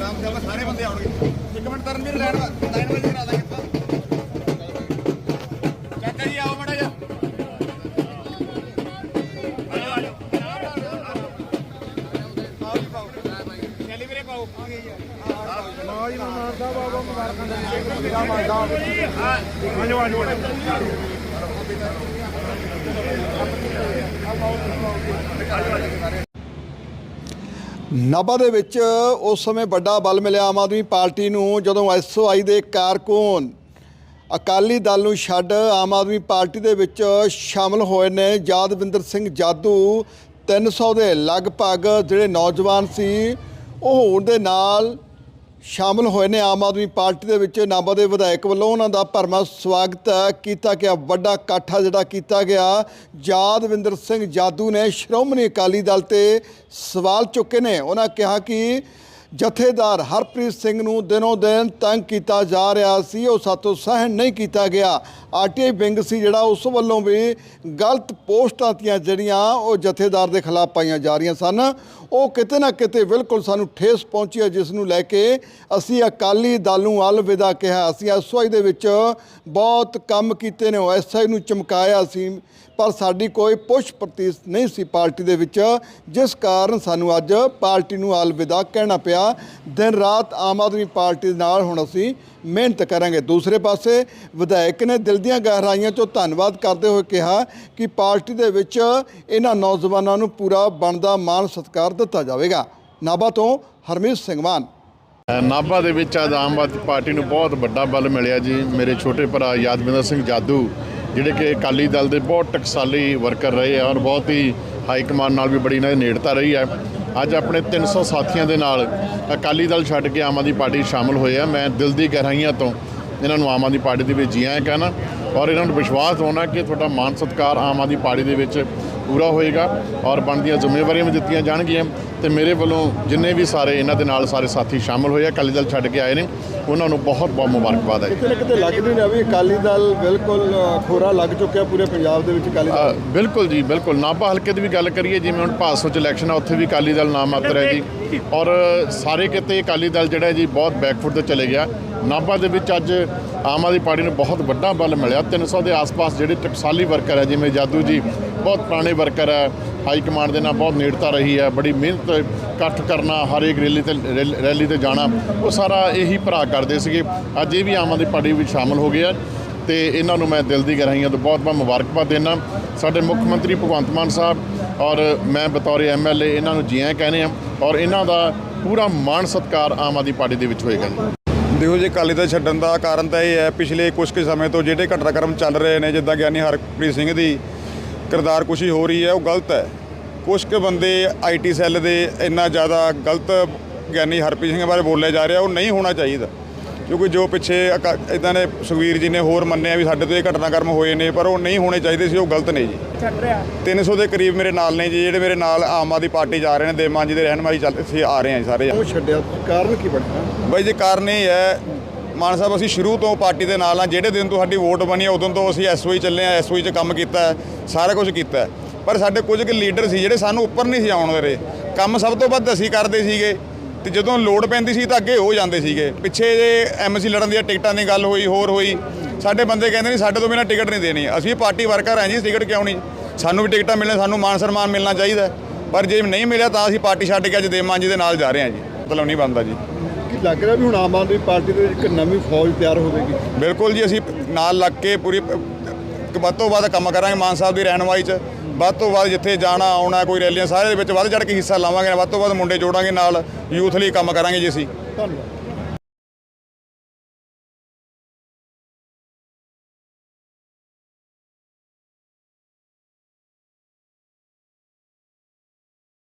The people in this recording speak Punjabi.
ਰਾਮ ਸਾਹਿਬ ਸਾਰੇ ਬੰਦੇ ਆਉਣਗੇ। ਇੱਕ ਮਿੰਟ ਤਰਨਵੀਰ ਲੈਣ ਲਾਈਨ ਵਿੱਚ ਕਰਾ ਦਾਂਗੇ ਆਪਾਂ। ਚਾਚਾ ਜੀ, ਆਓ ਮੜਾ ਜਾ ਚੱਲੀ ਵੀਰੇ, ਪਾਓ। ਆਜੋ ਆਜੋ। ਨਾਭਾ ਦੇ ਵਿੱਚ ਉਸ ਸਮੇਂ ਵੱਡਾ ਬਲ ਮਿਲਿਆ ਆਮ ਆਦਮੀ ਪਾਰਟੀ ਨੂੰ, ਜਦੋਂ ਐਸਓਆਈ ਦੇ ਕਾਰਕੁਨ ਅਕਾਲੀ ਦਲ ਨੂੰ ਛੱਡ ਆਮ ਆਦਮੀ ਪਾਰਟੀ ਦੇ ਵਿੱਚ ਸ਼ਾਮਲ ਹੋਏ ਨੇ। ਯਾਦਵਿੰਦਰ ਸਿੰਘ ਜਾਦੂ 300 ਦੇ ਲਗਭਗ ਜਿਹੜੇ ਨੌਜਵਾਨ ਸੀ, ਉਹ ਹੋਣ ਦੇ ਨਾਲ ਸ਼ਾਮਲ ਹੋਏ ਨੇ ਆਮ ਆਦਮੀ ਪਾਰਟੀ ਦੇ ਵਿੱਚ। ਨਾਭਾ ਦੇ ਵਿਧਾਇਕ ਵੱਲੋਂ ਉਹਨਾਂ ਦਾ ਭਰਮਾ ਸਵਾਗਤ ਕੀਤਾ ਗਿਆ। ਵੱਡਾ ਇਕੱਠਾ ਜਿਹੜਾ ਕੀਤਾ ਗਿਆ। ਯਾਦਵਿੰਦਰ ਸਿੰਘ ਜਾਦੂ ਨੇ ਸ਼੍ਰੋਮਣੀ ਅਕਾਲੀ ਦਲ ਤੇ ਸਵਾਲ ਚੁੱਕੇ ਨੇ। ਉਹਨਾਂ ਕਿਹਾ ਕਿ ਜਥੇਦਾਰ ਹਰਪ੍ਰੀਤ ਸਿੰਘ ਨੂੰ ਦਿਨੋਂ ਦਿਨ ਤੰਗ ਕੀਤਾ ਜਾ ਰਿਹਾ ਸੀ। ਉਹ ਸਾਤੋਂ ਸਹਿਣ ਨਹੀਂ ਕੀਤਾ ਗਿਆ। ਆਰਟੀਆਈ ਵਿੰਗ ਸੀ ਜਿਹੜਾ ਉਸ ਵੱਲੋਂ ਵੀ ਗਲਤ ਪੋਸਟਾਂ ਤੀਆਂ ਜਿਹੜੀਆਂ ਉਹ ਜਥੇਦਾਰ ਦੇ ਖਿਲਾਫ ਪਾਈਆਂ ਜਾ ਰਹੀਆਂ ਸਨ। ਉਹ ਕਿਤੇ ਨਾ ਕਿਤੇ ਬਿਲਕੁਲ ਸਾਨੂੰ ਠੇਸ ਪਹੁੰਚੀ ਹੈ, ਜਿਸ ਨੂੰ ਲੈ ਕੇ ਅਸੀਂ ਅਕਾਲੀ ਦਲ ਨੂੰ ਅਲਵਿਦਾ ਕਿਹਾ। ਅਸੀਂ ਐਸਵਾਈ ਦੇ ਵਿੱਚ ਬਹੁਤ ਕੰਮ ਕੀਤੇ ਨੇ ਐਸਆਈ ਨੂੰ ਚਮਕਾਇਆ ਸੀ, ਪਰ ਸਾਡੀ ਕੋਈ ਪੁਸ਼ ਪ੍ਰਤੀਤ ਨਹੀਂ ਸੀ ਪਾਰਟੀ ਦੇ ਵਿੱਚ, ਜਿਸ ਕਾਰਨ ਸਾਨੂੰ ਅੱਜ ਪਾਰਟੀ ਨੂੰ ਅਲਵਿਦਾ ਕਹਿਣਾ ਪਿਆ। ਦਿਨ ਰਾਤ ਆਮ ਆਦਮੀ ਪਾਰਟੀ ਦੇ ਨਾਲ ਹੁਣ ਅਸੀਂ ਮਿਹਨਤ ਕਰਾਂਗੇ। ਦੂਸਰੇ ਪਾਸੇ ਵਿਧਾਇਕ ਨੇ ਦਿਲ ਦੀਆਂ ਗਹਿਰਾਈਆਂ ਚੋਂ ਧੰਨਵਾਦ ਕਰਦੇ ਹੋਏ ਕਿਹਾ ਕਿ ਪਾਰਟੀ ਦੇ ਵਿੱਚ ਇਹਨਾਂ ਨੌਜਵਾਨਾਂ ਨੂੰ ਪੂਰਾ ਬਣਦਾ ਮਾਣ ਸਤਿਕਾਰ ਦਿੱਤਾ ਜਾਵੇਗਾ। ਨਾਭਾ ਤੋਂ ਹਰਮੀਤ ਸਿੰਘ ਮਾਨ ਨਾਭਾ ਦੇ ਵਿੱਚ ਅੱਜ ਆਮ ਆਦਮੀ ਪਾਰਟੀ ਨੂੰ ਬਹੁਤ ਵੱਡਾ ਬਲ ਮਿਲਿਆ ਜੀ। ਮੇਰੇ ਛੋਟੇ ਭਰਾ ਯਾਦਵਿੰਦਰ ਸਿੰਘ ਜਾਦੂ, ਜਿਹੜੇ ਕਿ ਅਕਾਲੀ ਦਲ ਦੇ ਬਹੁਤ ਟਕਸਾਲੀ ਵਰਕਰ ਰਹੇ ਆ ਔਰ ਬਹੁਤ ਹੀ ਹਾਈ ਕਮਾਂਡ ਨਾਲ ਵੀ ਬੜੀ ਇਹਨਾਂ ਦੀ ਨੇੜਤਾ ਰਹੀ ਹੈ। ਅੱਜ ਆਪਣੇ 300 ਸਾਥੀਆਂ ਦੇ ਨਾਲ ਅਕਾਲੀ ਦਲ ਛੱਡ ਕੇ ਆਮ ਆਦਮੀ ਪਾਰਟੀ 'ਚ ਸ਼ਾਮਲ ਹੋਏ ਆ। ਮੈਂ ਦਿਲ ਦੀ ਗਹਿਰਾਈਆਂ ਤੋਂ ਇਹਨਾਂ ਨੂੰ ਆਮ ਆਦਮੀ ਪਾਰਟੀ ਦੇ ਵਿੱਚ ਜੀਆਂ ਕਹਿਣਾ ਔਰ ਇਹਨਾਂ ਨੂੰ ਵਿਸ਼ਵਾਸ ਹੋਣਾ ਕਿ ਤੁਹਾਡਾ ਮਾਨ ਸਤਿਕਾਰ ਆਮ ਆਦਮੀ ਪਾਰਟੀ ਦੇ ਵਿੱਚ ਪੂਰਾ ਹੋਏਗਾ ਔਰ ਬਣਦੀਆਂ ਜ਼ਿੰਮੇਵਾਰੀਆਂ ਵੀ ਦਿੱਤੀਆਂ ਜਾਣਗੀਆਂ ਤੇ ਮੇਰੇ ਵੱਲੋਂ ਜਿੰਨੇ ਵੀ ਸਾਰੇ ਇਹਨਾਂ ਦੇ ਨਾਲ ਸਾਰੇ ਸਾਥੀ ਸ਼ਾਮਲ ਹੋਏ ਆ ਅਕਾਲੀ ਦਲ ਛੱਡ ਕੇ ਆਏ ਨੇ ਉਹਨਾਂ ਨੂੰ ਬਹੁਤ ਬਹੁਤ ਮੁਬਾਰਕਬਾਦ ਹੈ। ਕਿਤੇ ਨਾ ਕਿਤੇ ਲੱਗਦੀ ਨਾ ਵੀ ਅਕਾਲੀ ਦਲ ਬਿਲਕੁਲ ਖੋਰਾ ਲੱਗ ਚੁੱਕਿਆ ਪੂਰੇ ਪੰਜਾਬ ਦੇ ਵਿੱਚ ਅਕਾਲੀ ਅ, ਬਿਲਕੁਲ ਜੀ ਬਿਲਕੁਲ। ਨਾਭਾ ਹਲਕੇ ਦੀ ਵੀ ਗੱਲ ਕਰੀਏ ਜਿਵੇਂ ਹੁਣ ਭਾਸੋ ਚ ਇਲੈਕਸ਼ਨ ਆ ਉੱਥੇ ਵੀ ਅਕਾਲੀ ਦਲ ਨਾਮ ਮਾਤਰ ਹੈ ਜੀ ਔਰ ਸਾਰੇ ਕਿਤੇ ਅਕਾਲੀ ਦਲ ਜਿਹੜਾ ਜੀ ਬਹੁਤ ਬੈਕਫੁੱਟ ਤੇ ਚਲੇ ਗਿਆ। ਨਾਭਾ ਦੇ ਵਿੱਚ ਅੱਜ ਆਮ ਆਦਮੀ ਪਾਰਟੀ ਨੂੰ ਬਹੁਤ ਵੱਡਾ ਬਲ ਮਿਲਿਆ। 300 ਦੇ ਆਸ-ਪਾਸ ਜਿਹੜੇ ਟਕਸਾਲੀ ਵਰਕਰ ਹੈ, ਜਿਵੇਂ ਜਾਦੂ ਜੀ, ਬਹੁਤ ਪੁਰਾਣੇ ਵਰਕਰ ਹੈ, ਹਾਈ ਕਮਾਂਡ ਦੇ ਨਾਲ ਬਹੁਤ ਨੇੜਤਾ ਰਹੀ ਹੈ, ਬੜੀ ਮਿਹਨਤ ਇਕੱਠ ਕਰਨਾ, ਹਰ ਇੱਕ ਰੈਲੀ ਤੇ ਰੈਲ- ਰੈਲੀ ਤੇ ਜਾਣਾ, ਉਹ ਸਾਰਾ ਇਹੀ ਭਰਾ ਕਰਦੇ ਸੀਗੇ। ਅੱਜ ਇਹ ਵੀ ਆਮ ਆਦਮੀ ਪਾਰਟੀ ਵਿੱਚ ਸ਼ਾਮਲ ਹੋ ਗਏ ਆ ਤੇ ਇਹਨਾਂ ਨੂੰ ਮੈਂ ਦਿਲ ਦੀ ਗਹਿਰਾਈਆਂ ਤੋਂ ਬਹੁਤ ਬਹੁਤ ਮੁਬਾਰਕਬਾਦ ਦੇਣਾ ਸਾਡੇ ਮੁੱਖ ਮੰਤਰੀ ਭਗਵੰਤ ਮਾਨ ਸਾਹਿਬ ਔਰ ਮੈਂ ਬਤੌਰ ਐਮਐਲਏ ਇਹਨਾਂ ਨੂੰ ਜੀਆਂ ਆਇਆਂ ਕਹਿੰਦੇ ਆ ਔਰ ਇਹਨਾਂ ਦਾ ਪੂਰਾ ਮਾਣ ਸਤਿਕਾਰ ਆਮ ਆਦਮੀ ਪਾਰਟੀ ਦੇ ਵਿੱਚ ਹੋਏਗਾ। ਦੇਖੋ ਜੀ ਅਕਾਲੀ ਦਲ ਛੱਡਣ ਦਾ ਕਾਰਨ ਤਾਂ ਇਹ ਹੈ, ਪਿਛਲੇ ਕੁਝ ਕੁ ਸਮੇਂ ਤੋਂ ਜਿਹੜੇ ਘਟਨਾਕ੍ਰਮ ਚੱਲ ਰਹੇ ਨੇ, ਜਿੱਦਾਂ ਗਿਆਨੀ ਹਰਪ੍ਰੀਤ ਸਿੰਘ ਦੀ ਕਿਰਦਾਰਕੁਸ਼ੀ ਹੋ ਰਹੀ ਹੈ, ਉਹ ਗਲਤ ਹੈ। ਕੁਝ ਕੁ ਬੰਦੇ ਆਈਟੀ ਸੈੱਲ ਦੇ ਇੰਨਾ ਜ਼ਿਆਦਾ ਗਲਤ ਗਿਆਨੀ ਹਰਪ੍ਰੀਤ ਸਿੰਘ ਬਾਰੇ ਬੋਲਿਆ ਜਾ ਰਿਹਾ ਉਹ ਨਹੀਂ ਹੋਣਾ ਚਾਹੀਦਾ। ਕਿਉਂਕਿ ਜੋ ਪਿੱਛੇ ਇਦਾਂ ਨੇ ਸੁਖਵੀਰ ਜੀ ਨੇ ਹੋਰ ਮੰਨਿਆ ਵੀ ਸਾਡੇ ਤੋਂ ਇਹ ਘਟਨਾਕ੍ਰਮ ਹੋਏ ਨੇ ਪਰ ਉਹ ਨਹੀਂ ਹੋਣੇ ਚਾਹੀਦੇ ਸੀ ਉਹ ਗਲਤ ਨੇ ਜੀ। 300 ਦੇ ਕਰੀਬ ਮੇਰੇ ਨਾਲ ਨੇ ਜੀ ਜਿਹੜੇ ਮੇਰੇ ਨਾਲ ਆਮ ਆਦਮੀ ਪਾਰਟੀ ਜਾ ਰਹੇ ਨੇ ਦੇਮਾਨ ਜੀ ਦੇ ਰਹਿਨਮਾਈ ਚੱਲ ਅਸੀਂ ਆ ਰਹੇ ਹਾਂ ਜੀ ਸਾਰੇ ਉਹ ਛੱਡਿਆ ਕਾਰਨ ਕੀ ਬਣਿਆ ਬਾਈ ਜੀ ਕਾਰਨ ਇਹ ਹੈ ਮਾਨ ਸਾਹਿਬ ਅਸੀਂ ਸ਼ੁਰੂ ਤੋਂ ਪਾਰਟੀ ਦੇ ਨਾਲ ਆ ਜਿਹੜੇ ਦਿਨ ਤੋਂ ਸਾਡੀ ਵੋਟ ਬਣੀ ਹੈ ਉਦੋਂ ਤੋਂ ਅਸੀਂ ਐਸਓਈ ਚੱਲੇ ਆ ਐਸਓਈ 'ਚ ਕੰਮ ਕੀਤਾ ਸਾਰਾ ਕੁਝ ਕੀਤਾ। ਪਰ ਸਾਡੇ ਕੁਝ ਕੁ ਲੀਡਰ ਸੀ ਜਿਹੜੇ ਸਾਨੂੰ ਉੱਪਰ ਨਹੀਂ ਸੀ ਆਉਣ ਦੇ ਰਹੇ। ਕੰਮ ਸਭ ਤੋਂ ਵੱਧ ਅਸੀਂ ਕਰਦੇ ਸੀਗੇ। ਤੇ ਜਦੋਂ ਲੋੜ ਪੈਂਦੀ ਸੀ ਤਾਂ ਅੱਗੇ ਹੋ ਜਾਂਦੇ ਸੀਗੇ ਪਿੱਛੇ ਜੇ ਐਮਸੀ ਲੜਨ ਦੀਆਂ ਟਿਕਟਾਂ ਦੀ ਗੱਲ ਹੋਈ ਹੋਰ ਹੋਈ ਸਾਡੇ ਬੰਦੇ ਕਹਿੰਦੇ ਨਹੀਂ ਸਾਡੇ ਤੋਂ ਬਿਨਾਂ ਟਿਕਟ ਨਹੀਂ ਦੇਣੀ ਅਸੀਂ ਪਾਰਟੀ ਵਰਕਰ ਹਾਂ ਜੀ ਟਿਕਟ ਕਿਉਂ ਨਹੀਂ ਸਾਨੂੰ ਵੀ ਟਿਕਟਾਂ ਮਿਲਣ ਸਾਨੂੰ ਮਾਨ ਸਨਮਾਨ ਮਿਲਣਾ ਚਾਹੀਦਾ। ਪਰ ਜੇ ਨਹੀਂ ਮਿਲਿਆ ਤਾਂ ਅਸੀਂ ਪਾਰਟੀ ਛੱਡ ਕੇ ਅੱਜ ਦੇਮਾਨ ਜੀ ਦੇ ਨਾਲ ਜਾ ਰਹੇ ਹਾਂ ਜੀ ਮਤਲਬ ਨਹੀਂ ਬਣਦਾ ਜੀ ਕੀ ਲੱਗ ਰਿਹਾ ਵੀ ਹੁਣ ਆਮ ਆਦਮੀ ਪਾਰਟੀ ਦੇ ਇੱਕ ਨਵੀਂ ਫੌਜ ਤਿਆਰ ਹੋਵੇਗੀ ਬਿਲਕੁਲ ਜੀ ਅਸੀਂ ਨਾਲ ਲੱਗ ਕੇ ਪੂਰੀ ਵੱਧ ਤੋਂ ਵੱਧ ਕੰਮ ਕਰਾਂਗੇ ਮਾਨ ਸਾਹਿਬ ਦੀ ਰਹਿਨਮਾਈ 'ਚ ਵੱਧ ਤੋਂ ਵੱਧ ਜਿੱਥੇ ਜਾਣਾ, ਆਉਣਾ, ਕੋਈ ਰੈਲੀਆਂ, ਸਾਰੇ ਦੇ ਵਿੱਚ ਵੱਧ ਚੜ ਕੇ ਹਿੱਸਾ ਲਾਵਾਂਗੇ, ਵੱਧ ਤੋਂ ਵੱਧ ਮੁੰਡੇ ਜੋੜਾਂਗੇ ਨਾਲ, ਯੂਥ ਲਈ ਕੰਮ ਕਰਾਂਗੇ ਜੀ ਅਸੀਂ। ਧੰਨਵਾਦ।